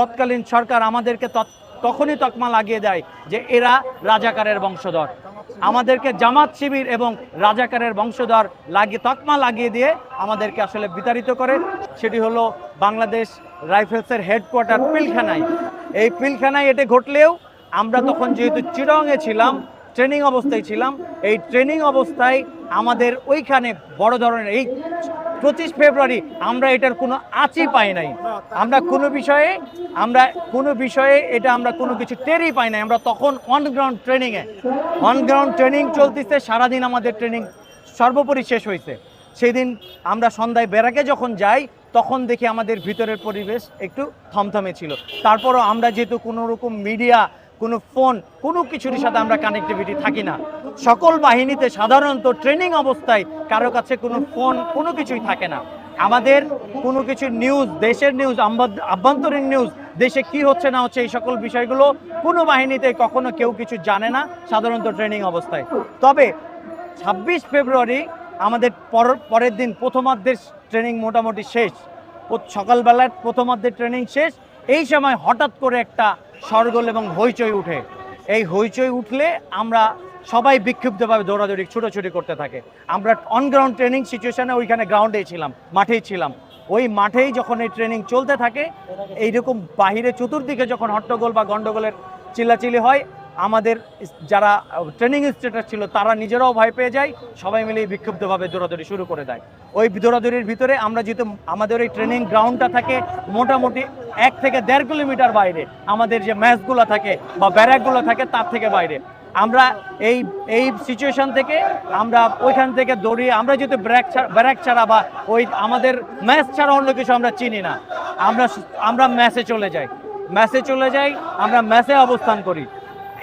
তৎকালীন সরকার আমাদেরকে তখনই তকমা লাগিয়ে দেয় যে এরা রাজাকারের বংশধর। আমাদেরকে জামাত শিবির এবং রাজাকারের বংশধর লাগিয়ে তকমা লাগিয়ে দিয়ে আমাদেরকে আসলে বিতাড়িত করে। সেটি হলো বাংলাদেশ রাইফেলসের হেডকোয়ার্টার পিলখানায়। এই পিলখানায় এটি ঘটলেও আমরা তখন যেহেতু চিরংয়ে ছিলাম ট্রেনিং অবস্থায় ছিলাম। এই ট্রেনিং অবস্থায় আমাদের ওইখানে বড় ধরনের এই পঁচিশ ফেব্রুয়ারি আমরা এটার কোনো আঁচই পাই নাই। আমরা কোনো বিষয়ে, আমরা কোনো বিষয়ে এটা আমরা কোনো কিছু টেরই পাই নাই। আমরা তখন অন গ্রাউন্ড ট্রেনিংয়ে অন গ্রাউন্ড ট্রেনিং চলতেছে, সারাদিন আমাদের ট্রেনিং সর্বোপরি শেষ হয়েছে সেই দিন আমরা সন্ধ্যায় বেড়াকে যখন যাই, তখন দেখি আমাদের ভিতরের পরিবেশ একটু থমথমে ছিল। তারপরও আমরা যেহেতু কোনো রকম মিডিয়া কোনো ফোন, কোনো কিছুর সাথে আমরা কানেক্টিভিটি থাকি না। সকল বাহিনীতে সাধারণত ট্রেনিং অবস্থায় কারও কাছে কোনো ফোন, কোনো কিছুই থাকে না। আমাদের কোনো কিছু নিউজ দেশের নিউজ আভ্যন্তরীণ নিউজ দেশে কি হচ্ছে না হচ্ছে এই সকল বিষয়গুলো কোনো বাহিনীতে কখনো কেউ কিছু জানে না, সাধারণত ট্রেনিং অবস্থায়। তবে ছাব্বিশ ফেব্রুয়ারি আমাদের পর- পরের দিন প্রথমার্ধের ট্রেনিং মোটামুটি শেষ। সকালবেলায় প্রথমার্ধের ট্রেনিং শেষ। এই সময় হঠাৎ করে একটা সরগোল এবং হইচই উঠে। এই হইচই উঠলে আমরা সবাই বিক্ষুব্ধভাবে দৌড়াদৌড়ি, ছুটোছুটি করতে থাকে। আমরা অন গ্রাউন্ড ট্রেনিং সিচুয়েশানে ওইখানে গ্রাউন্ডেই ছিলাম, মাঠেই ছিলাম। ওই মাঠেই যখন এই ট্রেনিং চলতে থাকে, এইরকম বাহিরে চতুর্দিকে যখন হট্টগোল বা গণ্ডগোলের চিল্লাচিলি হয় আমাদের যারা ট্রেনিং ইনস্ট্রাক্টর ছিল, তারা নিজেরাও ভয় পেয়ে যায়, সবাই মিলে বিক্ষুব্ধভাবে দৌড়াদৌড়ি শুরু করে দেয়। ওই দৌড়াদৌড়ির ভিতরে আমরা যেহেতু আমাদের ওই ট্রেনিং গ্রাউন্ডটা থাকে, মোটামুটি এক থেকে দেড় কিলোমিটার বাইরে, আমাদের যে ম্যাচগুলো থাকে বা ব্যারাকগুলো থাকে, তার থেকে বাইরে। আমরা এই এই সিচুয়েশন থেকে আমরা ওইখান থেকে দৌড়িয়ে, আমরা যেহেতু ব্র্যাক ব্যারাক ছাড়া বা ওই আমাদের ম্যাচ ছাড়া অন্য কিছু আমরা চিনি না, আমরা আমরা ম্যাচে চলে যাই। ম্যাচে চলে যাই, আমরা ম্যাচে অবস্থান করি।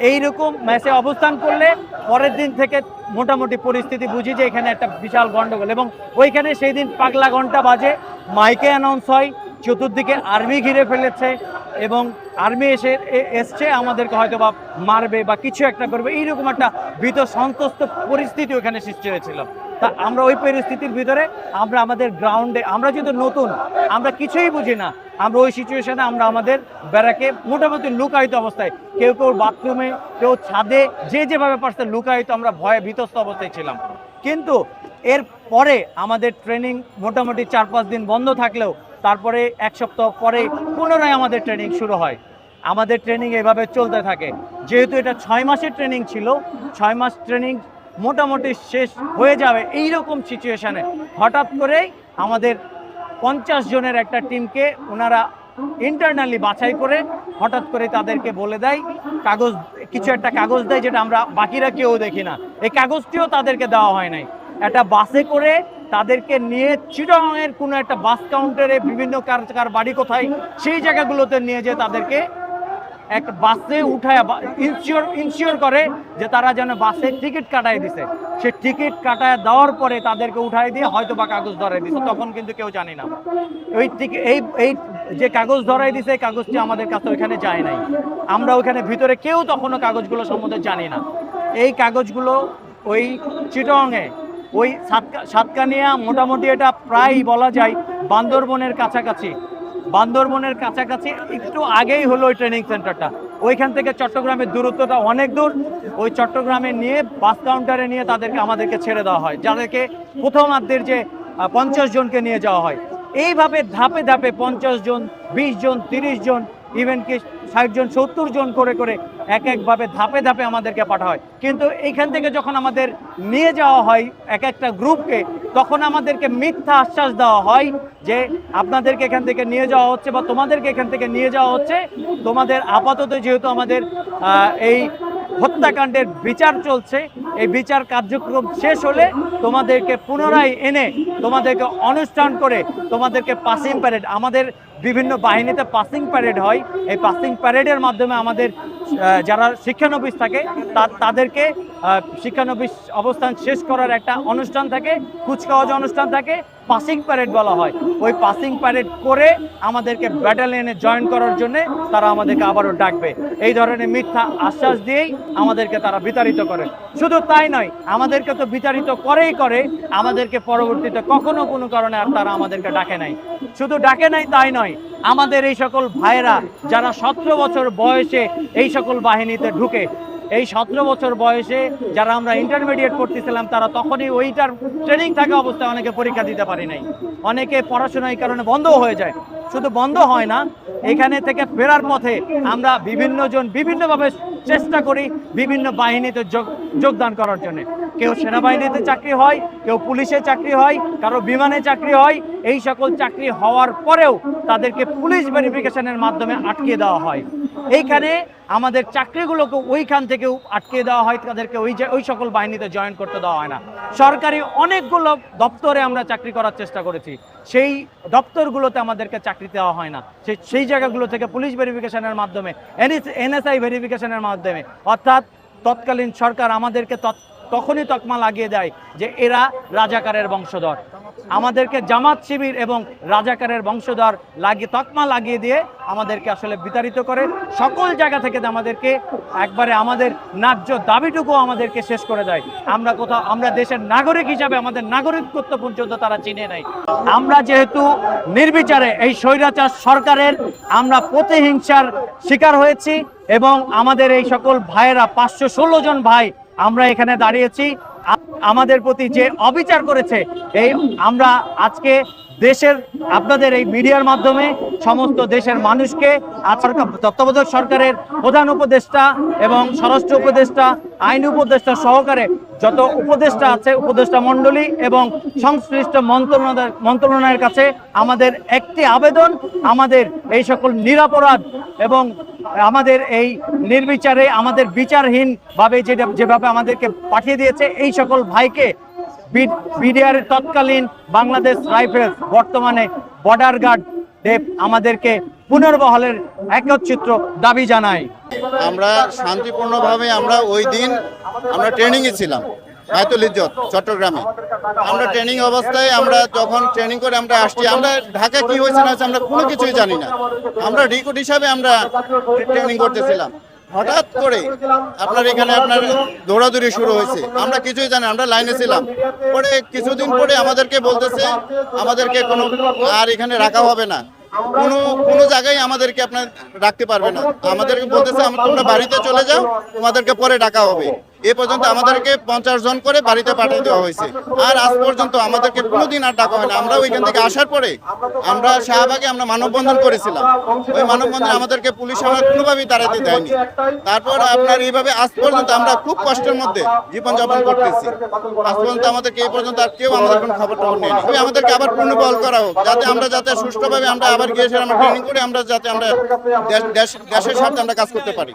এইরকম ম্যাচে অবস্থান করলে পরের দিন থেকে মোটামুটি পরিস্থিতি বুঝি যে এখানে একটা বিশাল গন্ডগোল। এবং ওইখানে সেই দিন পাগলা ঘণ্টা বাজে, মাইকে অ্যানাউন্স হয়, চতুর্দিকে আর্মি ঘিরে ফেলেছে এবং আর্মি এসে এসছে, আমাদেরকে হয়তো বা মারবে বা কিছু একটা করবে। এইরকম একটা ভীত সন্তস্ত পরিস্থিতি ওখানে সৃষ্টি হয়েছিল। তা আমরা ওই পরিস্থিতির ভিতরে আমরা আমাদের গ্রাউন্ডে, আমরা যেহেতু নতুন, আমরা কিছুই বুঝি না। আমরা ওই সিচুয়েশনে আমরা আমাদের ব্যারাকে মোটামুটি লুকায়িত অবস্থায়, কেউ কেউ বাথরুমে কেউ ছাদে, যে যেভাবে পারছে লুকায়িত আমরা ভয়ে ভীতস্ত অবস্থায় ছিলাম। কিন্তু এর পরে আমাদের ট্রেনিং মোটামুটি চার পাঁচ দিন বন্ধ থাকলেও, তারপরে এক সপ্তাহ পরে পুনরায় আমাদের ট্রেনিং শুরু হয়। আমাদের ট্রেনিং এভাবে চলতে থাকে। যেহেতু এটা ছয় মাসের ট্রেনিং ছিল, ছয় মাস ট্রেনিং মোটামুটি শেষ হয়ে যাবে এই রকম সিচুয়েশানে হঠাৎ করেই আমাদের পঞ্চাশ জনের একটা টিমকে ওনারা ইন্টারনালি বাছাই করে হঠাৎ করে তাদেরকে বলে দেয়, কাগজ, কিছু একটা কাগজ দেয় যেটা আমরা বাকিরা কেউ দেখি না। এই কাগজটিও তাদেরকে দেওয়া হয় নাই। একটা বাসে করে তাদেরকে নিয়ে চিটংয়ের কোনো একটা বাস কাউন্টারে বিভিন্ন কার কার বাড়ি কোথায়, সেই জায়গাগুলোতে নিয়ে যেয়ে তাদেরকে এক বাসে উঠায় ইনশিওর ইনশিওর করে যে তারা যেন বাসে টিকিট কাটায় দিছে। সে টিকিট কাটায় দেওয়ার পরে তাদেরকে উঠায় দিয়ে হয়তো বা কাগজ ধরাই দিছে। তখন কিন্তু কেউ জানি না। ওই এই এই যে কাগজ ধরাই দিছে, এই কাগজটি আমাদের কাছে ওইখানে যায় নাই। আমরা ওইখানে ভিতরে কেউ তখনও কাগজগুলো সম্বন্ধে জানি না। এই কাগজগুলো ওই চিটংয়ে, ওই সাতকা, সাতকানিয়া মোটামুটি এটা প্রায় বলা যায় বান্দরবনের কাছাকাছি। বান্দরবনের কাছাকাছি একটু আগেই হলো ওই ট্রেনিং সেন্টারটা ওইখান থেকে চট্টগ্রামের দূরত্বটা অনেক দূর। ওই চট্টগ্রামে নিয়ে বাস কাউন্টারে নিয়ে তাদেরকে, আমাদেরকে ছেড়ে দেওয়া হয়। যাদেরকে প্রথমার্ধের যে পঞ্চাশ জনকে নিয়ে যাওয়া হয়। এইভাবে ধাপে ধাপে পঞ্চাশ জন, বিশ জন, তিরিশ জন ইভেন কি ষাট জন, সত্তর জন করে করে এক একভাবে ধাপে ধাপে আমাদেরকে পাঠা হয় কিন্তু এইখান থেকে যখন আমাদের নিয়ে যাওয়া হয় এক একটা গ্রুপকে, তখন আমাদেরকে মিথ্যা আশ্বাস দেওয়া হয় যে আপনাদেরকে এখান থেকে নিয়ে যাওয়া হচ্ছে বা তোমাদেরকে এখান থেকে নিয়ে যাওয়া হচ্ছে। তোমাদের আপাতত যেহেতু আমাদের এই হত্যাকাণ্ডের বিচার চলছে, এই বিচার কার্যক্রম শেষ হলে তোমাদেরকে পুনরায় এনে তোমাদেরকে অনুষ্ঠান করে তোমাদেরকে পাসিং প্যারেড আমাদের বিভিন্ন বাহিনীতে পাসিং প্যারেড হয়। এই পাসিং প্যারেডের মাধ্যমে আমাদের যারা শিক্ষানবিশ থাকে তাদেরকে শিক্ষানবিশ অবস্থান শেষ করার একটা অনুষ্ঠান থাকে, কুচকাওয়াজ অনুষ্ঠান থাকে পাসিং প্যারেড বলা হয়। ওই পাসিং প্যারেড করে আমাদেরকে ব্যাটালিয়নে জয়েন করার জন্য তারা আমাদেরকে আবারও ডাকবে। এই ধরনের মিথ্যা আশ্বাস দিয়েই আমাদেরকে তারা বিতাড়িত করে। শুধু তাই নয়, আমাদেরকে তো বিতাড়িত করেই করে, আমাদেরকে পরবর্তীতে কখনো কোনো কারণে আর তারা আমাদেরকে ডাকে নাই। শুধু ডাকে নাই, তাই নয়, আমাদের এই সকল ভাইয়েরা যারা সতেরো বছর বয়সে এই সকল বাহিনীতে ঢুকে এই সতেরো বছর বয়সে যারা আমরা ইন্টারমিডিয়েট করতেছিলাম তারা তখনই ওইটার ট্রেনিং থাকা অবস্থায় অনেকে পরীক্ষা দিতে পারি নাই। অনেকে পড়াশোনা এই কারণে বন্ধও হয়ে যায়। শুধু বন্ধ হয় না, এখানে থেকে ফেরার পথে আমরা বিভিন্ন জন বিভিন্নভাবে চেষ্টা করি বিভিন্ন বাহিনীতে যোগ- যোগদান করার জন্য। কেউ সেনাবাহিনীতে চাকরি হয়, কেউ পুলিশে চাকরি হয়, কারও বিমানে চাকরি হয়। এই সকল চাকরি হওয়ার পরেও তাদেরকে পুলিশ ভেরিফিকেশনের মাধ্যমে আটকে দেওয়া হয়। এইখানে আমাদের চাকরিগুলোকে ওইখান থেকেও আটকে দেওয়া হয়, তাদেরকে ওই ওই সকল বাহিনীতে জয়েন করতে দেওয়া হয় না। সরকারি অনেকগুলো দপ্তরে আমরা চাকরি করার চেষ্টা করেছি। সেই দপ্তরগুলোতে আমাদেরকে চাকরি দেওয়া হয় না। সেই সেই জায়গাগুলো থেকে পুলিশ ভেরিফিকেশনের মাধ্যমে এনএসআই ভেরিফিকেশনের মাধ্যমে, অর্থাৎ তৎকালীন সরকার আমাদেরকে তখনই তকমা লাগিয়ে দেয় যে এরা রাজাকারের বংশধর। আমাদেরকে জামাত শিবির এবং রাজাকারের বংশধর লাগিয়ে, তকমা লাগিয়ে দিয়ে আমাদেরকে আসলে বিতাড়িত করে। সকল জায়গা থেকে আমাদেরকে একবারে আমাদের ন্যায্য দাবিটুকু আমাদেরকে শেষ করে দেয়। আমরা কোথাও, আমরা দেশের নাগরিক হিসাবে আমাদের নাগরিকত্ব পর্যন্ত তারা চিনে নেয়। আমরা যেহেতু নির্বিচারে এই স্বৈরাচার সরকারের আমরা প্রতিহিংসার শিকার হয়েছি এবং আমাদের এই সকল ভাইয়েরা পাঁচশো ষোলো জন ভাই আমরা এখানে দাঁড়িয়েছি। আমাদের প্রতি যে অবিচার করেছে, এই আমরা আজকে দেশের, আপনাদের এই মিডিয়ার মাধ্যমে সমস্ত দেশের মানুষকে তত্ত্বাবধায়ক সরকারের প্রধান উপদেষ্টা এবং স্বরাষ্ট্র উপদেষ্টা আইন উপদেষ্টা সহকারে যত উপদেষ্টা আছে, উপদেষ্টা মণ্ডলী এবং সংশ্লিষ্ট মন্ত্রণালয় মন্ত্রণালয়ের কাছে আমাদের একটি আবেদন, আমাদের এই সকল নিরাপরাধ এবং আমাদের এই নির্বিচারে, আমাদের বিচারহীনভাবে যেটা যেভাবে আমাদেরকে পাঠিয়ে দিয়েছে, এই সকল ভাইকে বিডিআর তৎকালীন বাংলাদেশ রাইফেলস বর্তমানে বর্ডার গার্ড দেব আমাদেরকে পুনর্বহালের একচ্ছিত্র দাবি জানায়। আমরা শান্তিপূর্ণভাবে আমরা ওই দিন আমরা ট্রেনিংয়ে ছিলাম বায়তুল ইজ্জত, চট্টগ্রামে। আমরা ট্রেনিং অবস্থায় আমরা যখন ট্রেনিং করে আমরা আসছি, আমরা ঢাকা কি হয়েছে না হয়েছে আমরা কোনো কিছুই জানি না। আমরা রিক্রুট হিসাবে আমরা ট্রেনিং করতেছিলাম। হঠাৎ করে আপনার এখানে আপনার দৌড়াদৌড়ি শুরু হয়েছে। আমরা কিছুই জানি আমরা লাইনে ছিলাম। পরে কিছুদিন পরে আমাদেরকে বলতেছে, আমাদেরকে কোনো আর এখানে রাখা হবে না। কোনো কোনো জায়গায় আমাদেরকে আপনার রাখতে পারবে না। আমাদেরকে বলতেছে আমরা তোমরা বাড়িতে চলে যাও তোমাদেরকে পরে ডাকা হবে। এ পর্যন্ত আমাদেরকে পঞ্চাশ জন করে বাড়িতে পাঠিয়ে দেওয়া হয়েছে। আর আজ পর্যন্ত আমাদেরকে কোনোদিন আর ডাকা হয় না আমরা ওইখান থেকে আসার পরে আমরা শাহবাগে আমরা মানববন্ধন করেছিলাম। ওই মানববন্ধনে আমাদেরকে পুলিশ আমরা কোনোভাবেই দাঁড়াতে দেয়নি। তারপর আপনার এইভাবে আজ পর্যন্ত আমরা খুব কষ্টের মধ্যে জীবনযাপন করতেছি। আজ পর্যন্ত আমাদেরকে এই পর্যন্ত আর কেউ আমাদের কোনো খবর টবর নেই আমাদেরকে আবার পুনর্বল করা হোক যাতে আমরা যাতে সুষ্ঠুভাবে আমরা আবার গিয়ে আমরা ট্রেনিং করে আমরা যাতে আমরা দেশ দেশ- দেশের স্বার্থে আমরা কাজ করতে পারি।